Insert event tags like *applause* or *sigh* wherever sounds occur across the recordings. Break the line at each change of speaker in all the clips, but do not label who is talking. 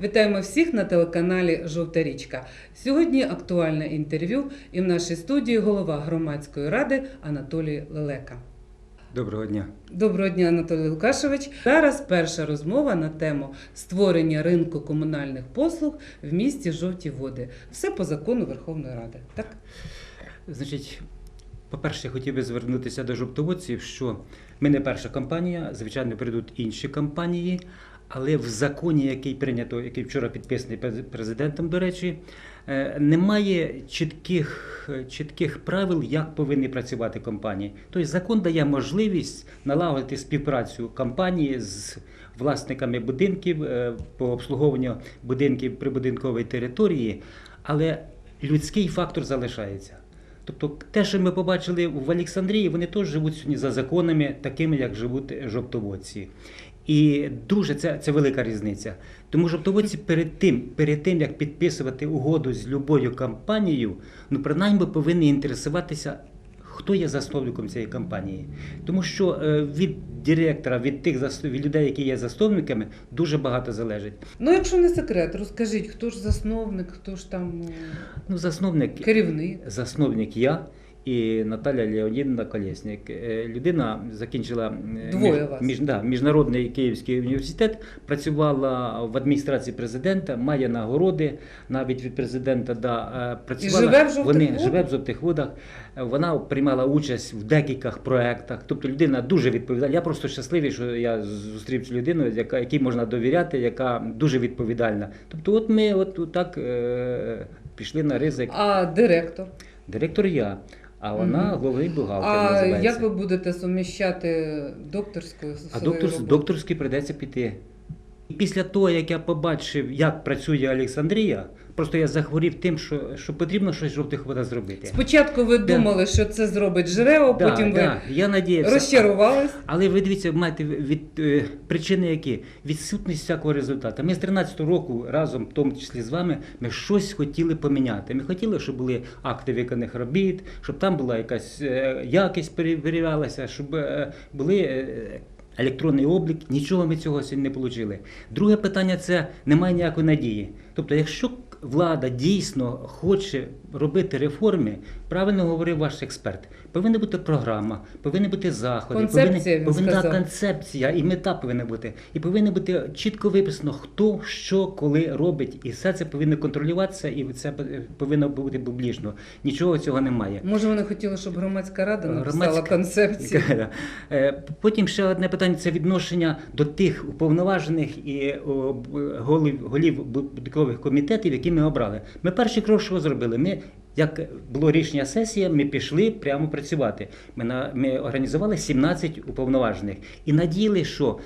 Вітаємо всіх на телеканалі Жовта річка. Сьогодні актуальне інтерв'ю і в нашій студії голова громадської ради Анатолій Лелека.
Доброго дня.
Доброго дня, Анатолій Лукашевич. Зараз перша розмова на тему створення ринку комунальних послуг в місті Жовті Води. Все по закону Верховної Ради. Так?
Значить, по-перше, я хотів би звернутися до жовтоводців, що ми не перша компанія, звичайно, прийдуть інші компанії, але в законі, який прийнято, який вчора підписаний през- президентом, до речі, е, немає чітких, е, чітких правил, як повинні працювати компанії. Тобто закон дає можливість налагодити співпрацю компанії з власниками будинків е, по обслуговуванню будинків прибудинкової території, але людський фактор залишається. Тобто те, що ми побачили в Олександрії, вони теж живуть сьогодні за законами, такими, як живуть жовтоводці. І дуже це, це велика різниця. Тому жовтоводці перед тим, перед тим, як підписувати угоду з любою компанією, ну принаймні повинні інтересуватися, хто є засновником цієї компанії. Тому що е, від директора, від тих від людей, які є засновниками, дуже багато залежить.
Ну, якщо не секрет, розкажіть, хто ж засновник, хто ж там е,
Ну, засновник
керівник.
засновник я і Наталя Леонідовна Колєснік. Е, Людина закінчила е, між- між, да, міжнародний Київський університет, працювала в адміністрації президента, має нагороди навіть від президента. Да, е, працювала,
живе в Жовтих
вони
Водах?
живе в жовтих водах. Вона приймала участь в декількох проєктах. Тобто людина дуже відповідальна. Я просто щасливий, що я зустрів цю людину, яка якій можна довіряти, яка дуже відповідальна. Тобто, от ми от так е, пішли на ризик.
А директор?
Директор я, а вона
Мгм.
головний бухгалтер
А
називається.
як ви будете суміщати докторську
А
свою
докторський прийдеться піти. І після того, як я побачив, як працює Олександрія, просто я захворів тим, що, що потрібно щось жовтих водах зробити.
Спочатку ви
Да.
думали, що це зробить ЖРЕО,
Да,
потім ви
я надіявся.
розчарувались.
Але ви дивіться, маєте від е, причини які? Відсутність всякого результату. Ми з 13-го року разом, в тому числі з вами, ми щось хотіли поміняти. Ми хотіли, щоб були акти виконаних робіт, щоб там була якась е, якість перевірялася, щоб е, були. е, Електронний облік, нічого ми цього сьогодні не отримали. Друге питання це немає ніякої надії. Тобто, якщо влада дійсно хоче робити реформи, правильно говорив ваш експерт, повинна бути програма, повинні бути заходи,
Концепція,
повинна
сказав.
концепція і мета повинна бути. І повинно бути чітко виписано, хто що коли робить. І все це повинно контролюватися, і це повинно бути публічно. Нічого цього немає.
Може, вони хотіли, щоб громадська рада написала
Громадська-
концепцію. *laughs*
Е, Потім ще одне питання це відношення до тих уповноважених і голів, голів будинкових комітетів, які ми обрали. Ми перший крок що зробили? Ми як було рішення сесії, ми пішли прямо працювати. Ми, на, ми організували 17 уповноважених і надіяли, що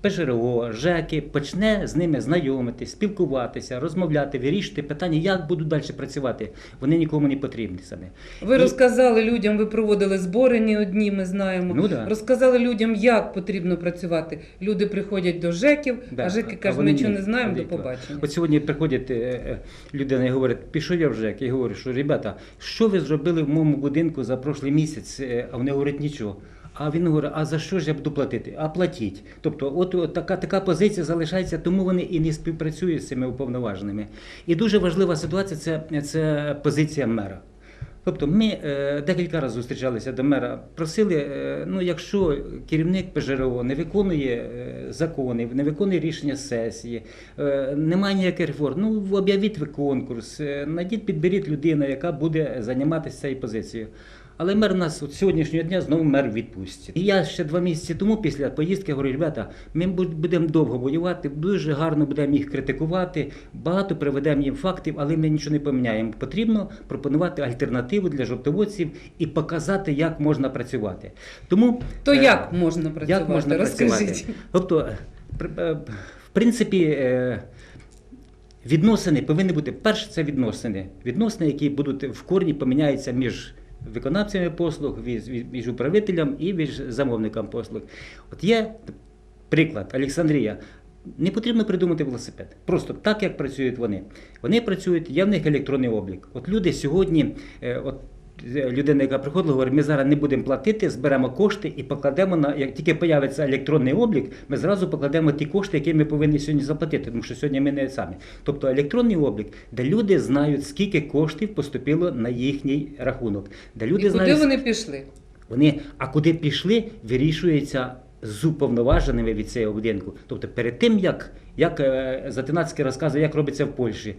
ПЖРО, ЖЕКи почне з ними знайомитись, спілкуватися, розмовляти, вирішити питання, як будуть далі працювати. Вони нікому не потрібні самі.
Ви
І-
розказали людям, ви проводили збори не одні, ми знаємо.
Ну да.
Розказали людям, як потрібно працювати. Люди приходять до ЖЕКів,
Да,
а ЖЕКи кажуть, ми нічого не знаємо, до побачення.
От сьогодні приходять е, е, людина і говорить, пішов я в ЖЕК, і говорю, що ребята, що ви зробили в моєму будинку за прошлий місяць? Е, А вони говорять нічого. А він говорить, а за що ж я буду платити? А платіть. Тобто, от, от така, така позиція залишається, тому вони і не співпрацюють з цими уповноваженими. І дуже важлива ситуація це, це позиція мера. Тобто ми е, декілька разів зустрічалися до мера, просили, е, ну якщо керівник ПЖРО не виконує е, закони, не виконує рішення сесії, е, немає ніяких реформ, ну об'явіть ви конкурс, е, найдіть, підберіть людину, яка буде займатися цією позицією. Але мер нас от сьогоднішнього дня знову мер в відпустці. І я ще два місяці тому після поїздки говорю, ребята, ми буд- будемо довго воювати, дуже гарно будемо їх критикувати, багато приведемо їм фактів, але ми нічого не поміняємо. Потрібно пропонувати альтернативу для жовтоводців і показати, як можна працювати. Тому
То
е,
як можна працювати?
як можна
Розкажіть.
працювати? Тобто, е, е, в принципі, е, відносини повинні бути перше, це відносини. Відносини, які будуть в корні поміняються між виконавцями послуг, між, управителем і між замовником послуг. От є приклад Олександрія. Не потрібно придумати велосипед. Просто так, як працюють вони. Вони працюють, є в них електронний облік. От люди сьогодні, е, от людина, яка приходила, говорить, ми зараз не будемо платити, зберемо кошти і покладемо на як тільки появиться електронний облік, ми зразу покладемо ті кошти, які ми повинні сьогодні заплатити, тому що сьогодні ми не самі. Тобто електронний облік, де люди знають, скільки коштів поступило на їхній рахунок, де люди
І куди
знають,
вони пішли?
вони, а куди пішли, вирішується з уповноваженими від цього будинку. Тобто перед тим, як, як е, Затинацький розказує, як робиться в Польщі.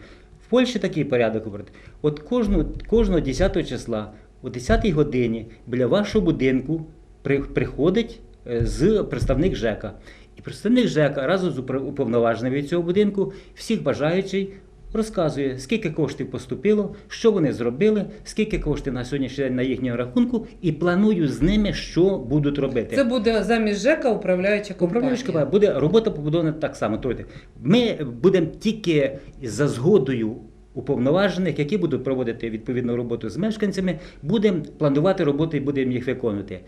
В Польщі такий порядок. говорить. От кожного, кожного 10 числа, о 10 годині біля вашого будинку при, приходить е, з представник ЖЕКа. І представник ЖЕКа разом з упра- уповноваженим від цього будинку всіх бажаючих розказує, скільки коштів поступило, що вони зробили, скільки коштів на сьогоднішній день на їхньому рахунку, і планую з ними, що будуть робити.
Це буде замість ЖЕКа управляюча компанія.
Управляюча компанія. буде робота побудована так само. Тобто ми будемо тільки за згодою уповноважених, які будуть проводити відповідну роботу з мешканцями, будемо планувати роботи і будемо їх виконувати.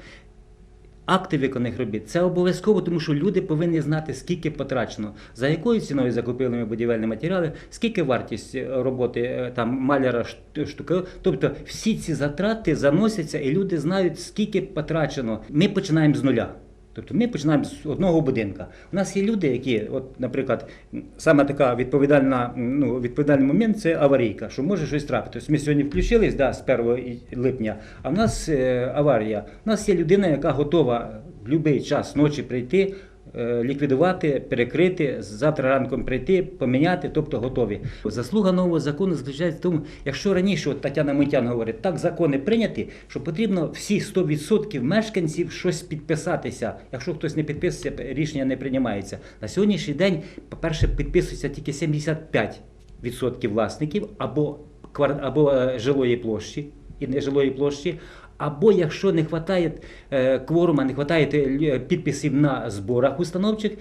Акти виконаних робіт це обов'язково, тому що люди повинні знати, скільки потрачено, за якою ціною закупили ми будівельні матеріали, скільки вартість е, роботи е, там маляра штуки. Тобто всі ці затрати заносяться, і люди знають, скільки потрачено. Ми починаємо з нуля. Тобто ми починаємо з одного будинка. У нас є люди, які, от, наприклад, саме така відповідальна, ну, відповідальний момент це аварійка, що може щось трапити. Тобто ми сьогодні включились да, з 1 липня, а в нас е, аварія. У нас є людина, яка готова в будь-який час ночі прийти. Е, Ліквідувати, перекрити, завтра ранком прийти, поміняти, тобто готові. Заслуга нового закону заключається в тому, якщо раніше от Тетяна Митян говорить, так закони прийняті, що потрібно всі 100% мешканців щось підписатися. Якщо хтось не підписується, рішення не приймається. На сьогоднішній день, по-перше, підписується тільки 75% власників або, або е, жилої площі і нежилої площі. Або якщо не вистачає е, кворума, не вистачає підписів на зборах установчих,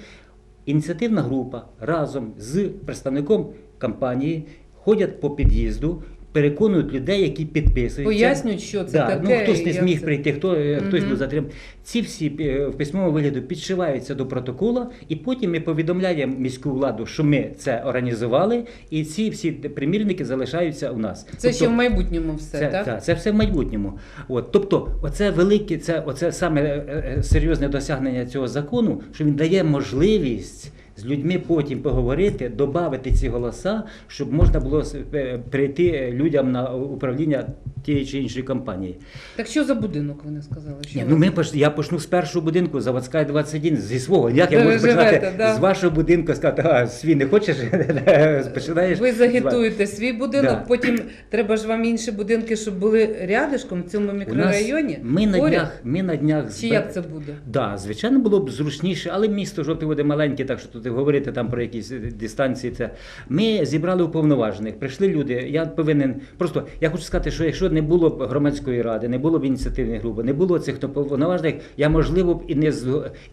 ініціативна група разом з представником компанії ходять по під'їзду, переконують людей, які підписуються.
Пояснюють, що це
да,
таке.
Ну, хтось не зміг
це.
прийти, хто, е, хтось
Мгм.
був затриманий. Ці всі е, в письмовому вигляду підшиваються до протоколу, і потім ми повідомляємо міську владу, що ми це організували, і ці всі примірники залишаються у нас.
Це
Тобто-
ще в майбутньому все,
це,
так?
та, це все в майбутньому. От, тобто, оце велике, це оце саме е, серйозне досягнення цього закону, що він дає можливість з людьми потім поговорити, додати ці голоса, щоб можна було е, прийти людям на управління тієї чи іншої компанії.
Так що за будинок ви не сказали? Що
Ні, ну ми я почну з першого будинку, Заводська 21, зі свого. Як я можу
живете,
починати
да.
з вашого будинку, сказати, а свій не хочеш? *laughs* Починаєш.
Ви загітуєте свій будинок,
Да.
потім треба ж вам інші будинки, щоб були рядишком в цьому
У нас-
мікрорайоні.
Ми на днях, ми на днях
Чи
збер-
як це буде?
Да, звичайно, було б зручніше, але місто жовті води маленьке, так що тут говорити там про якісь дистанції. Це ми зібрали уповноважених. Прийшли люди. Я повинен просто я хочу сказати, що якщо не було б громадської ради, не було б ініціативної групи, не було цих уповноважених, я можливо б і не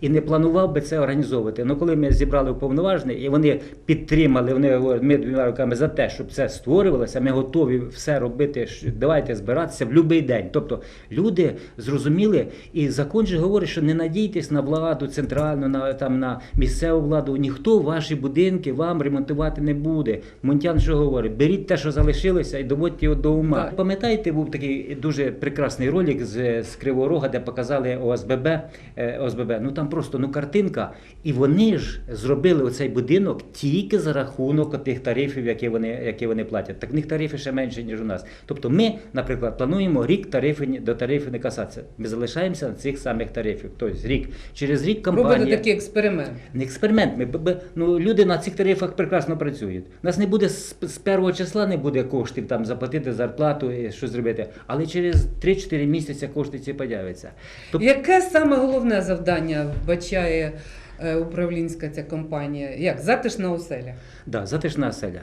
і не планував би це організовувати. Ну коли ми зібрали уповноважених і вони підтримали, вони говорять, ми двома руками за те, щоб це створювалося. Ми готові все робити. Давайте збиратися в будь-який день. Тобто люди зрозуміли, і закон же говорить, що не надійтесь на владу центральну, на там на місцеву владу. Ніхто ваші будинки вам ремонтувати не буде. Монтян що говорить? Беріть те, що залишилося, і доводьте його до ума.
Так.
Пам'ятаєте, був такий дуже прекрасний ролик з, з Кривого Рога, де показали ОСББ, е, ОСББ. Ну там просто ну картинка. І вони ж зробили оцей будинок тільки за рахунок тих тарифів, які вони, які вони платять. Так в них тарифи ще менше, ніж у нас. Тобто ми, наприклад, плануємо рік тарифи до тарифів не касатися. Ми залишаємося на цих самих тарифів. Тобто рік. Через рік компанія.
Робите такий експеримент.
Не експеримент. Ми, ну, люди на цих тарифах прекрасно працюють. У нас не буде з, першого числа не буде коштів там заплатити зарплату і щось зробити. Але через 3-4 місяці кошти ці появляться. Тобто,
Яке саме головне завдання вбачає е, управлінська ця компанія? Як затишна оселя?
да, затишна оселя.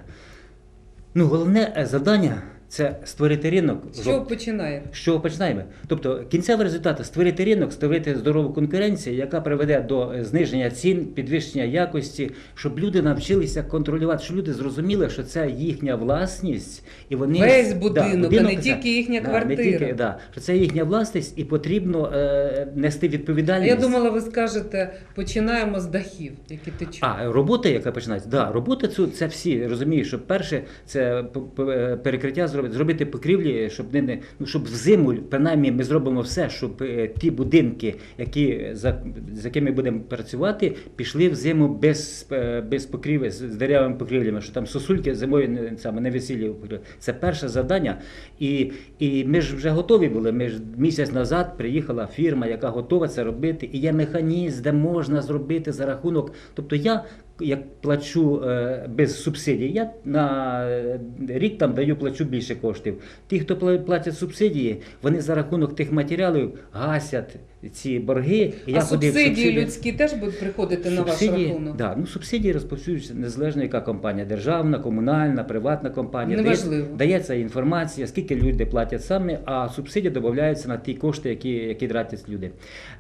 Ну, головне е, завдання це створити ринок.
З чого починає?
З чого починаємо? Тобто кінцевий результат створити ринок, створити здорову конкуренцію, яка приведе до е, зниження цін, підвищення якості, щоб люди навчилися контролювати, щоб люди зрозуміли, що це їхня власність, і вони
Весь будинок, а не тільки їхня
да,
квартира.
Не тільки, да, що це їхня власність, і потрібно е, нести
А
відповідальність.
я думала, ви скажете, починаємо з дахів, які ти течуть.
А робота, яка починається, да, робота це, це всі розуміють, що перше це п- перекриття зробити зробити? Покрівлі, щоб не, ну щоб взиму, принаймні, ми зробимо все, щоб е, ті будинки, які за, з якими будемо працювати, пішли в зиму без, е, без покрівлі, з деревами покрівлями, що там сосульки зимою не саме не весілля. Це перше завдання. І, і ми ж вже готові були. Ми ж місяць назад приїхала фірма, яка готова це робити, і є механізм, де можна зробити за рахунок. Тобто я як плачу е, без субсидій, я на е, рік там даю плачу більше коштів. Ті, хто платять субсидії, вони за рахунок тих матеріалів гасять ці борги. І
а
ходив в
субсидії
субсидії.
людські теж будуть приходити на ваш рахунок?
Да, ну, субсидії розповсюджуються незалежно яка компанія, державна, комунальна, приватна компанія.
Неважливо.
Дає- Дається інформація, скільки люди платять самі, а субсидії додаються на ті кошти, які, які тратять люди.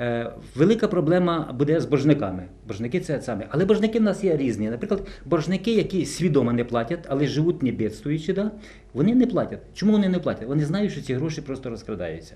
Е, велика проблема буде з боржниками. Боржники це саме. Але боржники в нас є різні. Наприклад, боржники, які свідомо не платять, але живуть не бідствуючи, да, вони не платять. Чому вони не платять? Вони знають, що ці гроші просто розкрадаються.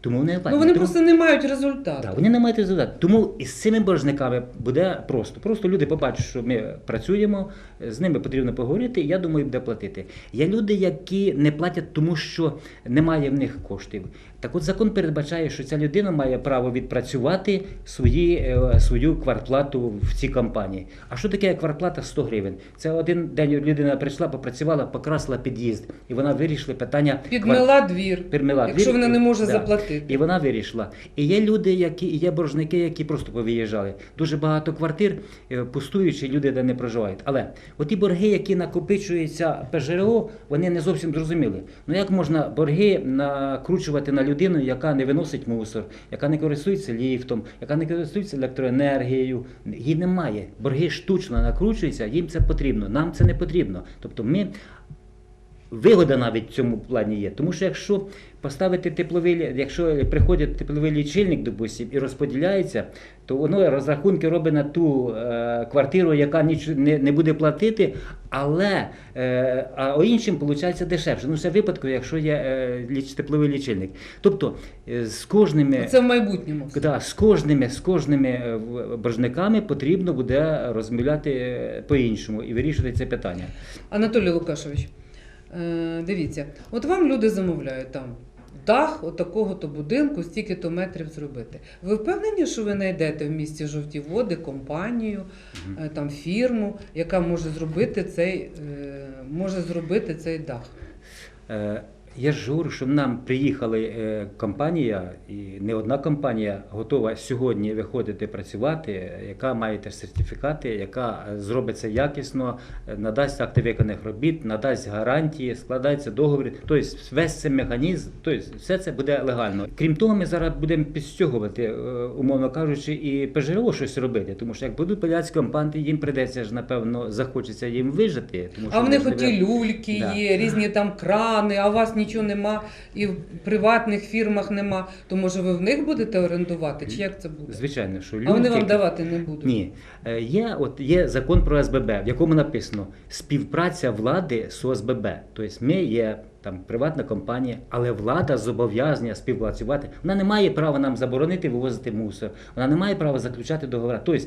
Тому вони не платять.
Ну вони
Тому-
просто не мають результату.
так, вони не мають результату. Тому із цими боржниками буде просто. Просто люди побачать, що ми працюємо, з ними потрібно поговорити, і я думаю, буде платити. Є люди, які не платять, тому що немає в них коштів. Так от закон передбачає, що ця людина має право відпрацювати свої, е, свою квартплату в цій компанії. А що таке квартплата 100 гривень? Це один день людина прийшла, попрацювала, покрасила під'їзд, і вона вирішила питання квар-
двір,
Підмила
якщо
двір,
вона не може
да.
заплатити.
І вона вирішила. І є люди, які і є боржники, які просто повиїжджали. Дуже багато квартир е, пустуючі, люди де не проживають. Але оті борги, які накопичуються ПЖРО, вони не зовсім зрозуміли. Ну як можна борги накручувати на людину, яка не виносить мусор, яка не користується ліфтом, яка не користується електроенергією? Її немає. Борги штучно накручуються, їм це потрібно. Нам це не потрібно. Тобто ми Вигода навіть в цьому плані є. Тому що якщо поставити тепловий, якщо приходить тепловий лічильник, допустим, і розподіляється, то воно розрахунки робить на ту е, квартиру, яка ніч, не, не буде платити, але е, а у іншим виходить дешевше. Ну, це в випадку, якщо є е, ліч, тепловий лічильник. Тобто е, з кожними.
Це в майбутньому.
Да, з кожними, з кожними е, боржниками потрібно буде розмовляти е, по-іншому і вирішувати це питання.
Анатолій Лукашович, дивіться, от вам люди замовляють там дах от такого-то будинку, стільки-то метрів зробити. Ви впевнені, що ви знайдете в місті жовті води компанію, е, там фірму, яка може зробити цей, е, може зробити цей дах?
Я ж говорю, що нам приїхали е, компанія, і не одна компанія готова сьогодні виходити працювати, яка має теж сертифікати, яка е, зробить це якісно, е, надасть акти виконаних робіт, надасть гарантії, складаються договори. Тобто весь цей механізм, тобто все це буде легально. Крім того, ми зараз будемо підстягувати, е, умовно кажучи, і ПЖРО щось робити. Тому що як будуть поляцькі компанії, їм прийдеться ж напевно захочеться їм вижити. Тому що
А
вони
них
ж не
оті
ви-
люльки
Да.
є, різні там крани, а у вас нічого нема, і в приватних фірмах нема. То може ви в них будете орендувати? Чи як це буде?
Звичайно, що
А вони вам давати не будуть.
Ні. Е, Є, от, є закон про СББ, в якому написано співпраця влади з ОСББ. Тобто ми є там приватна компанія, але влада зобов'язана співпрацювати. Вона не має права нам заборонити вивозити мусор. Вона не має права заключати договори. Тобто,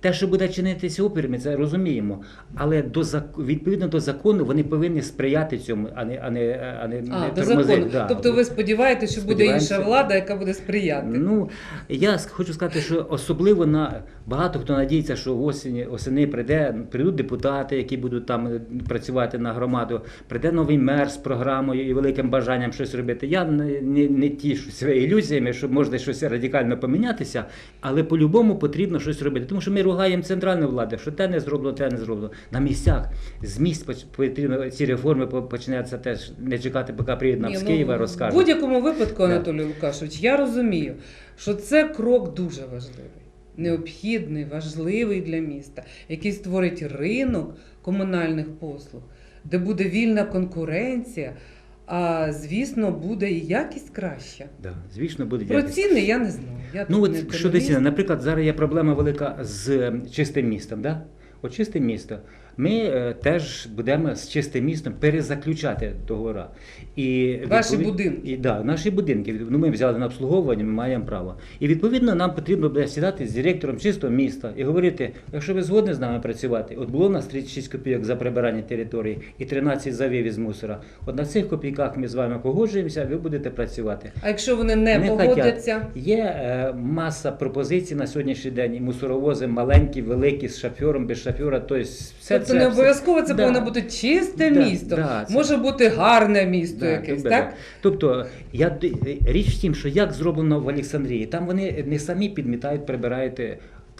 те, що буде чинитися опір, ми це розуміємо. Але до відповідно до закону вони повинні сприяти цьому, а не, а не, а не,
А,
не
закону.
Да.
Тобто ви сподіваєтеся, що буде інша влада, яка буде сприяти.
Ну, я хочу сказати, що особливо на багато хто надіється, що осені, осени прийде, прийдуть депутати, які будуть там е, працювати на громаду, прийде новий мер з програмою і великим бажанням щось робити. Я не, не, не тішуся ілюзіями, що можна щось радикально помінятися, але по-любому потрібно щось робити. Тому що ми ругаємо центральну владу, що те не зроблено, те не зроблено. На місцях з місць потрібно ці реформи по- починаються теж не чекати, поки нам
Ні,
з
ну,
Києва,
В будь-якому випадку. Анатолій Лукашович, я розумію, що це крок дуже важливий, необхідний, важливий для міста, який створить ринок комунальних послуг, де буде вільна конкуренція, а звісно, буде і якість краща.
Да, звісно, буде
Про
якість.
ціни я не знаю. Я
Ну от
не
щодо ціни, наприклад, зараз є проблема велика з ем, чистим містом. Да? От чисте місто. Ми е, теж будемо з чистим містом перезаключати договори. І
Ваші
відповід-
будинки.
І, да, наші будинки. Ну, ми взяли на обслуговування, ми маємо право. І відповідно нам потрібно буде сідати з директором чистого міста і говорити, якщо ви згодні з нами працювати, от було у нас 36 копійок за прибирання території і 13 за вивіз мусора. От на цих копійках ми з вами погоджуємося, ви будете працювати.
А якщо вони не,
Не
погодяться?
Є е, маса пропозицій на сьогоднішній день. І мусоровози маленькі, великі, з шофером, без шофера. Тобто все
Тобто не обов'язково це
Да.
повинно бути чисте
Да,
місто.
да, це-
Може бути гарне місто
Да,
якесь,
да,
так?
Тобто я річ в тім, що як зроблено в Олександрії, там вони не самі підмітають, прибирають.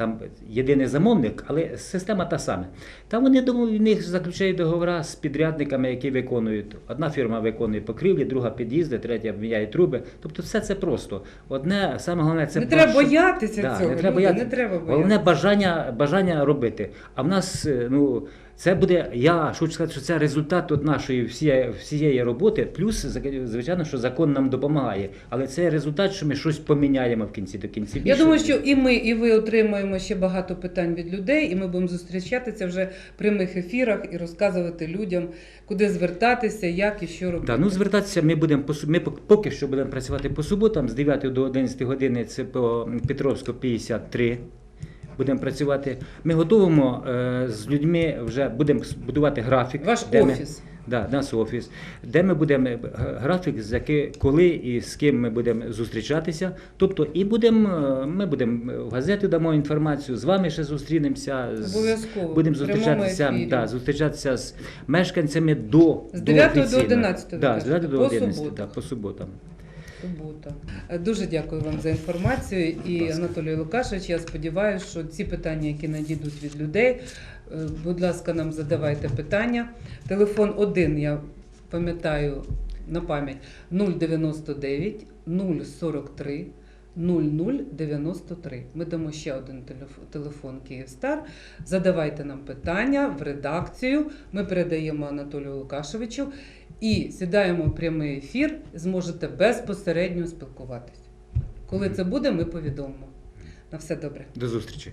Там єдиний замовник, але система та сама. Там вони думаю, в них заключають договори з підрядниками, які виконують. Одна фірма виконує покрівлі, друга під'їзди, третя міняє труби. Тобто все це просто. Одне, саме головне, це
не треба
бачу-
боятися
Да,
цього.
не треба боятися.
не треба боятися.
Головне бажання, бажання робити. А в нас, е, ну, це буде, я хочу сказати, що це результат от нашої всієї, всієї роботи, плюс, звичайно, що закон нам допомагає. Але це результат, що ми щось поміняємо в кінці до кінці.
Я думаю, що і ми, і ви отримаємо ще багато питань від людей, і ми будемо зустрічатися вже в прямих ефірах і розказувати людям, куди звертатися, як і що робити.
Да, ну звертатися ми будемо по ми поки що будемо працювати по суботам з 9 до 11 години. Це по Петровську 53. Будемо працювати. Ми готуємо е, з людьми, вже будемо будувати графік.
Ваш
де ми-
офіс.
Да, наш офіс, де ми будемо е, графік, з яки, коли і з ким ми будемо зустрічатися. Тобто, і будемо, е, ми будемо в газету дамо інформацію, з вами ще зустрінемося.
Обов'язково.
Будемо зустрічатися, да, зустрічатися з мешканцями до
З
до
9 до
офіційного.
11,
Да, з 9 до
по
11,
суботах.
да, по суботам.
Субота. Е, Дуже дякую вам за інформацію. І. Анатолій Лукашевич, я сподіваюся, що ці питання, які надійдуть від людей, е, будь ласка, нам задавайте питання. Телефон один, я пам'ятаю на пам'ять 099 043 0093. Ми дамо ще один телеф- телефон Київстар. Задавайте нам питання в редакцію. Ми передаємо Анатолію Лукашевичу і сідаємо в прямий ефір. Зможете безпосередньо спілкуватись. Коли це буде, ми повідомимо. На все добре.
До зустрічі.